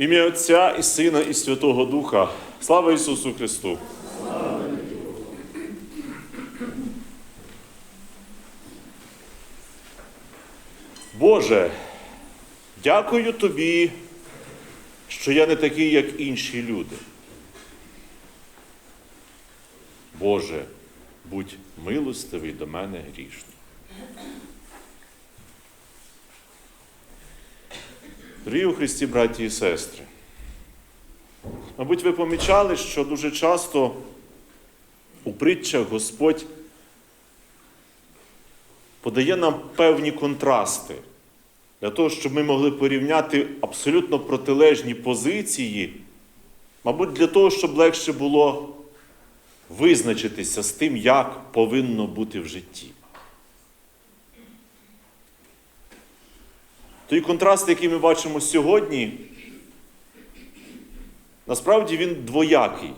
Ім'я Отця і Сина, і Святого Духа. Слава Ісусу Христу! Боже, дякую Тобі, що я не такий, як інші люди. Боже, будь милостивий до мене грішно. Дорогі у Христі, браті і сестри, мабуть, ви помічали, що дуже часто у притчах Господь подає нам певні контрасти для того, щоб ми могли порівняти абсолютно протилежні позиції, мабуть, для того, щоб легше було визначитися з тим, як повинно бути в житті. Той контраст, який ми бачимо сьогодні, насправді він двоякий.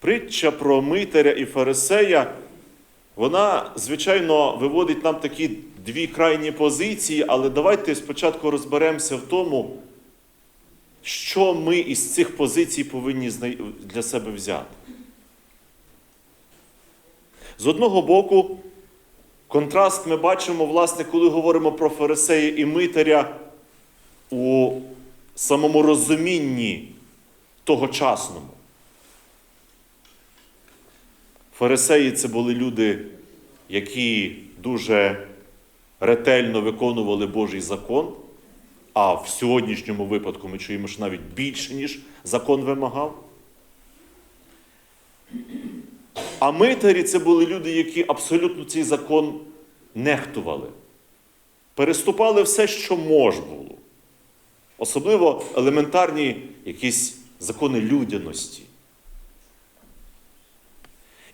Притча про Митаря і Фарисея, вона, звичайно, виводить нам такі дві крайні позиції, але давайте спочатку розберемося в тому, що ми із цих позицій повинні для себе взяти. З одного боку, контраст ми бачимо, власне, коли говоримо про Фарисея і Митаря у самому розумінні тогочасному. Фарисеї це були люди, які дуже ретельно виконували Божий закон, а в сьогоднішньому випадку ми чуємо, що навіть більше, ніж закон вимагав. А митарі це були люди, які абсолютно цей закон нехтували. Переступали все, що мож було. Особливо елементарні якісь закони людяності.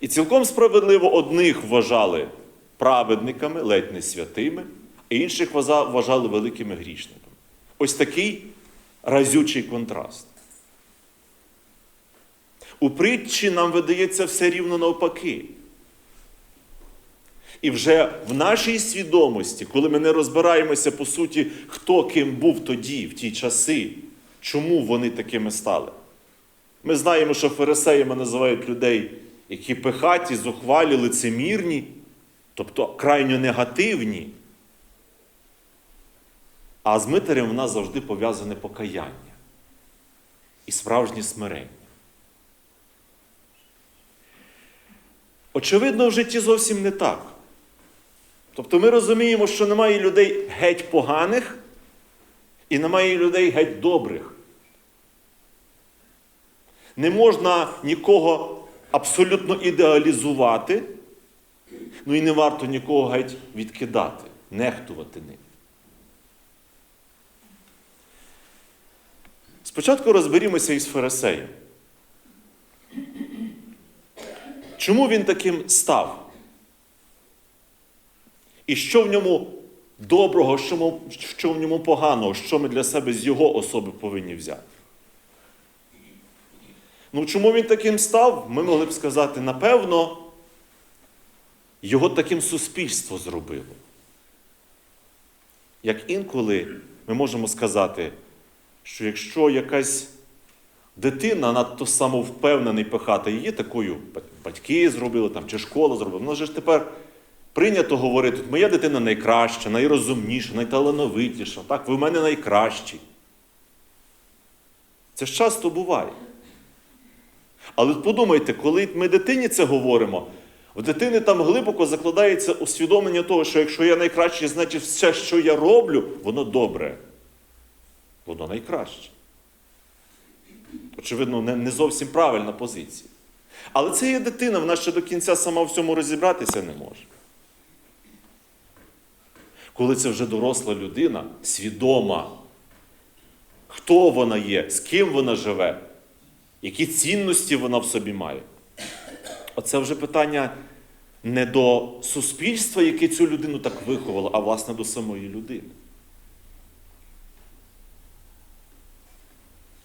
І цілком справедливо одних вважали праведниками, ледь не святими, а інших вважали великими грішниками. Ось такий разючий контраст. У притчі нам видається все рівно навпаки. І вже в нашій свідомості, коли ми не розбираємося, по суті, хто ким був тоді, в ті часи, чому вони такими стали. Ми знаємо, що фарисеями називають людей, які пихаті, зухвалі, лицемірні, тобто крайньо негативні. А з митарем в нас завжди пов'язане покаяння і справжнє смирення. Очевидно, в житті зовсім не так. Тобто ми розуміємо, що немає людей геть поганих і немає людей геть добрих. Не можна нікого абсолютно ідеалізувати, ну і не варто нікого геть відкидати, нехтувати ним. Спочатку розберімося із Фарисеєм. Чому він таким став? І що в ньому доброго, що, в ньому поганого, що ми для себе з його особи повинні взяти? Ну, чому він таким став? Ми могли б сказати, напевно, його таким суспільство зробило. Як інколи ми можемо сказати, що якщо якась дитина надто самовпевнений пихати її такою батьки зробили там, чи школа зробила, ну ж тепер прийнято говорити, моя дитина найкраща, найрозумніша, найталановитіша, так, ви в мене найкращі. Це ж часто буває. Але подумайте, коли ми дитині це говоримо, в дитини там глибоко закладається усвідомлення того, що якщо я найкращий, значить все, що я роблю, воно добре. Воно найкраще. Очевидно, не зовсім правильна позиція. Але це є дитина, вона ще до кінця сама в цьому розібратися не може. Коли це вже доросла людина, свідома, хто вона є, з ким вона живе, які цінності вона в собі має. Оце вже питання не до суспільства, яке цю людину так виховало, а власне до самої людини.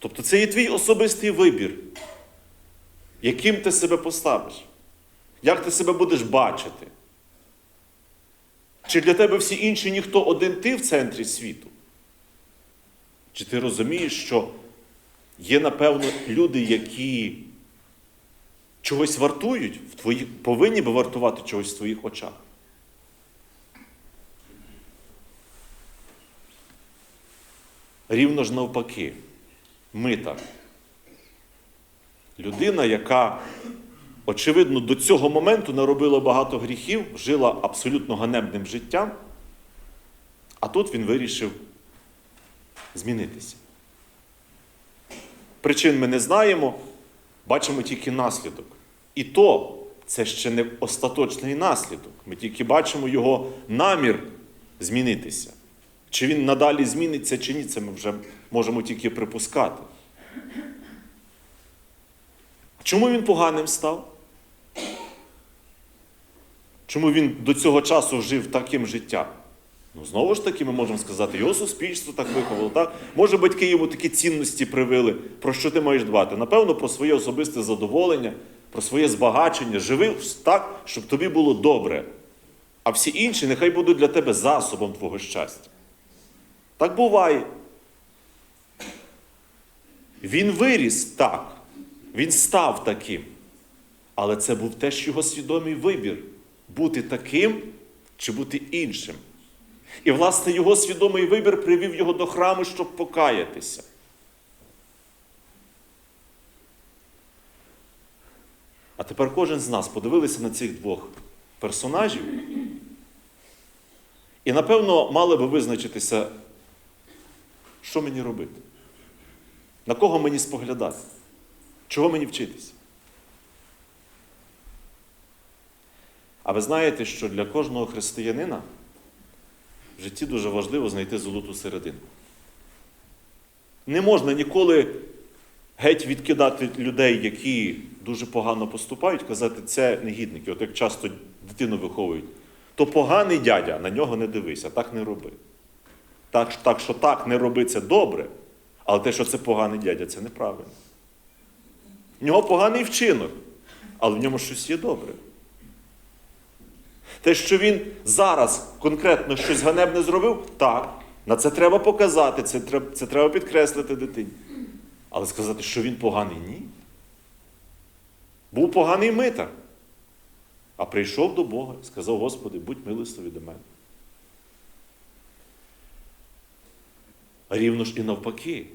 Тобто це є твій особистий вибір, яким ти себе поставиш, як ти себе будеш бачити. Чи для тебе всі інші ніхто один ти в центрі світу? Чи ти розумієш, що є, напевно, люди, які чогось вартують, в твої, повинні би вартувати чогось в твоїх очах? Рівно ж навпаки, мита. Людина, яка, очевидно, до цього моменту наробила багато гріхів, жила абсолютно ганебним життям, а тут він вирішив змінитися. Причин ми не знаємо, бачимо тільки наслідок. І то це ще не остаточний наслідок. Ми тільки бачимо його намір змінитися. Чи він надалі зміниться, чи ні, це ми вже можемо тільки припускати. Чому він поганим став? Чому він до цього часу жив таким життям? Ну, знову ж таки, ми можемо сказати, його суспільство так виховало, так? Може, батьки йому такі цінності привили, про що ти маєш дбати? Напевно, про своє особисте задоволення, про своє збагачення. Живи так, щоб тобі було добре. А всі інші нехай будуть для тебе засобом твого щастя. Так буває. Він виріс так, він став таким. Але це був теж його свідомий вибір бути таким чи бути іншим. І, власне, його свідомий вибір привів його до храму, щоб покаятися. А тепер кожен з нас подивилися на цих двох персонажів. І, напевно, мали би визначитися, що мені робити, на кого мені споглядати, чого мені вчитися. А ви знаєте, що для кожного християнина в житті дуже важливо знайти золоту середину. Не можна ніколи геть відкидати людей, які дуже погано поступають, казати, це негідники. От як часто дитину виховують, то поганий дядя, на нього не дивися, так не роби. Так, так що так не роби, це добре, але те, що це поганий дядя, це неправильно. В нього поганий вчинок, але в ньому щось є добре. Те, що він зараз конкретно щось ганебне зробив, так, на це треба показати, це треба, це треба підкреслити дитині. Але сказати, що він поганий, ні. Був поганий митар. А прийшов до Бога і сказав, Господи, будь милостивий до мене. Рівно ж і навпаки,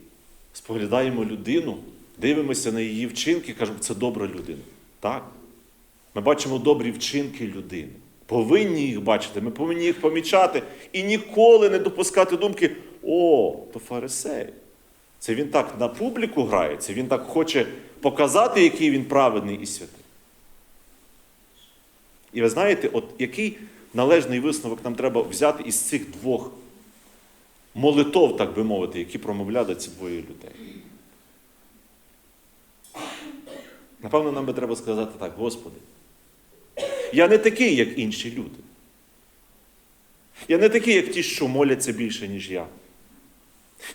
споглядаємо людину, дивимося на її вчинки, кажемо, це добра людина. Так. Ми бачимо добрі вчинки людини. Повинні їх бачити, ми повинні їх помічати і ніколи не допускати думки, о, то фарисей. Це він так на публіку грає, це він так хоче показати, який він праведний і святий. І ви знаєте, от який належний висновок нам треба взяти із цих двох молитов, так би мовити, які промовляли ці двоє людей. Напевно, нам би треба сказати так, Господи. Я не такий, як інші люди. Я не такий, як ті, що моляться більше, ніж я.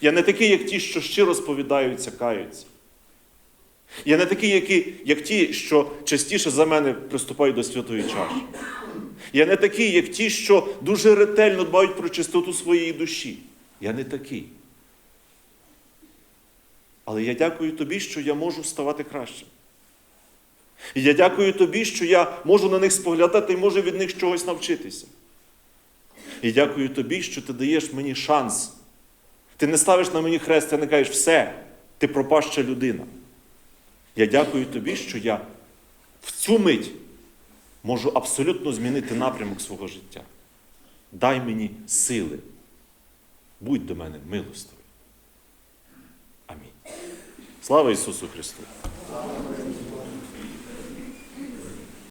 Я не такий, як ті, що щиро сповідаються, каються. Я не такий, які, як ті, що частіше за мене приступають до святої чаші. Я не такий, як ті, що дуже ретельно дбають про чистоту своєї душі. Я не такий. Але я дякую тобі, що я можу ставати кращим. І я дякую тобі, що я можу на них споглядати і можу від них чогось навчитися. І дякую тобі, що ти даєш мені шанс. Ти не ставиш на мені хрест, ти не кажеш, все, ти пропаща людина. Я дякую тобі, що я в цю мить можу абсолютно змінити напрямок свого життя. Дай мені сили. Будь до мене милостивий. Амінь. Слава Ісусу Христу!